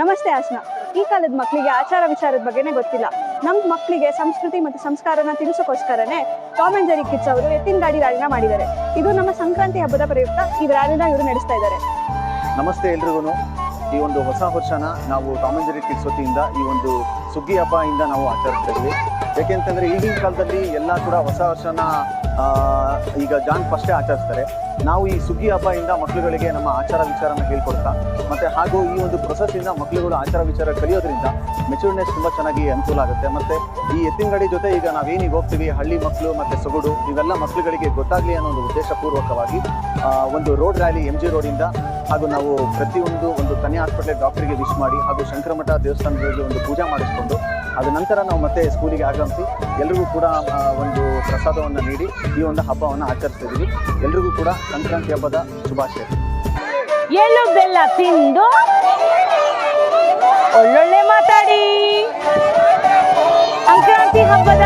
ನಮಸ್ತೆ ಆಸನ ಈ ಕಾಲದ ಮಕ್ಕಳಿಗೆ ಆಚಾರ ವಿಚಾರದ ಬಗ್ಗೆನೇ ಗೊತ್ತಿಲ್ಲ. ನಮ್ಮ ಮಕ್ಕಳಿಗೆ ಸಂಸ್ಕೃತಿ ಮತ್ತು ಸಂಸ್ಕಾರನ ತಿಳಿಸೋಕೋಸ್ಕರನೇ ಟಾಮ್ ಅಂಡ್ ಜೆರಿ ಕಿಡ್ಸ್ ಅವರು ಎತ್ತಿನ ಗಾಡಿ ರ್ಯಾಲಿನ ಮಾಡಿದ್ದಾರೆ. ಇದು ನಮ್ಮ ಸಂಕ್ರಾಂತಿ ಹಬ್ಬದ ಪ್ರಯುಕ್ತ. ಈ ರ್ಯಾಲಿನ ಇವರು ನಡೆಸ್ತಾ ಇದ್ದಾರೆ. ನಮಸ್ತೆ ಎಲ್ರಿಗೂ ಈ ಒಂದು ಹೊಸ ವರ್ಷನ ನಾವು ಟಾಮೆಂಜರಿ ಕಿಡ್ಸ್ ವತಿಯಿಂದ ಈ ಒಂದು ಸುಗ್ಗಿ ಹಬ್ಬದಿಂದ ನಾವು ಆಚರಿಸ್ತಾ ಇದ್ವಿ ಯಾಕೆಂತಂದ್ರೆ ಈಗಿನ ಕಾಲದಲ್ಲಿ ಎಲ್ಲ ಕೂಡ ಹೊಸ ವರ್ಷನ ಈಗ ಜಾನ್ ಫಸ್ಟೇ ಆಚರಿಸ್ತಾರೆ. ನಾವು ಈ ಸುಗ್ಗಿ ಹಬ್ಬದಿಂದ ಮಕ್ಕಳುಗಳಿಗೆ ನಮ್ಮ ಆಚಾರ ವಿಚಾರನ ಹೇಳ್ಕೊಡ್ತಾ, ಮತ್ತೆ ಹಾಗೂ ಈ ಒಂದು ಪ್ರೊಸೆಸ್ಸಿಂದ ಮಕ್ಕಳುಗಳು ಆಚಾರ ವಿಚಾರ ಕಲಿಯೋದ್ರಿಂದ ಮೆಚೂರ್ನೆಸ್ ತುಂಬಾ ಚೆನ್ನಾಗಿ ಅನುಕೂಲ ಆಗುತ್ತೆ. ಮತ್ತೆ ಈ ಎತ್ತಿನಗಡಿ ಜೊತೆ ಈಗ ನಾವೇನಿಗೆ ಹೋಗ್ತೀವಿ, ಹಳ್ಳಿ ಮಕ್ಕಳು ಮತ್ತೆ ಸೊಗಡು, ಇವೆಲ್ಲ ಮಕ್ಕಳುಗಳಿಗೆ ಗೊತ್ತಾಗ್ಲಿ ಅನ್ನೋ ಒಂದು ಉದ್ದೇಶಪೂರ್ವಕವಾಗಿ ಒಂದು ರೋಡ್ ರ್ಯಾಲಿ ಎಂ ಜಿ ರೋಡಿಂದ ಹಾಗೂ ನಾವು ಪ್ರತಿಯೊಂದು ಒಂದು ತನಿ ಹಾಸ್ಪಿಟಲ್ ಡಾಕ್ಟರ್ಗೆ ವಿಶ್ ಮಾಡಿ ಹಾಗೂ ಶಂಕರಮಠ ದೇವಸ್ಥಾನದಲ್ಲಿ ಒಂದು ಪೂಜೆ ಮಾಡಿಸ್ಕೊಂಡು ಅದ ನಂತರ ನಾವು ಮತ್ತೆ ಸ್ಕೂಲಿಗೆ ಆಗಮಿಸಿ ಎಲ್ರಿಗೂ ಕೂಡ ಒಂದು ಪ್ರಸಾದವನ್ನು ನೀಡಿ ಈ ಒಂದು ಹಬ್ಬವನ್ನು ಆಚರಿಸ್ತಿದ್ದೀವಿ ಎಲ್ರಿಗೂ ಕೂಡ ಸಂಕ್ರಾಂತಿ ಹಬ್ಬದ ಶುಭಾಶಯ. ಎಳ್ಳು, ಬೆಲ್ಲ ತಿಂದು ಒಳ್ಳೊಳ್ಳೆ ಮಾತಾಡಿ. ಸಂಕ್ರಾಂತಿ ಹಬ್ಬದ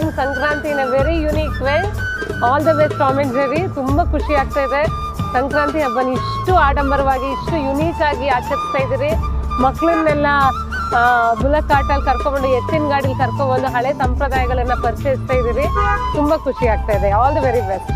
celebrating Sankranti in a very unique way all the best Tom and Jerry ತುಂಬ ಖುಷಿ ಆಗ್ತಾ ಇದೆ. ಸಂಕ್ರಾಂತಿ ಹಬ್ಬನ ಇಷ್ಟು ಆಡಂಬರವಾಗಿ, ಇಷ್ಟು ಯುನೀಕ್ ಆಗಿ ಆಚರಿಸ್ತಾ ಇದ್ದೀರಿ. ಮಕ್ಕಳನ್ನೆಲ್ಲ ಬುಲಕ್ ಕರ್ಕೊಂಡು ಎತ್ತಿನ ಗಾಡಿಲಿ ಕರ್ಕೊಬಂದು ಹಳೆ ಸಂಪ್ರದಾಯಗಳನ್ನ ಪರಿಚಯಿಸ್ತಾ ಇದ್ದೀರಿ. ತುಂಬ ಖುಷಿ ಆಗ್ತಾ ಇದೆ. All the very best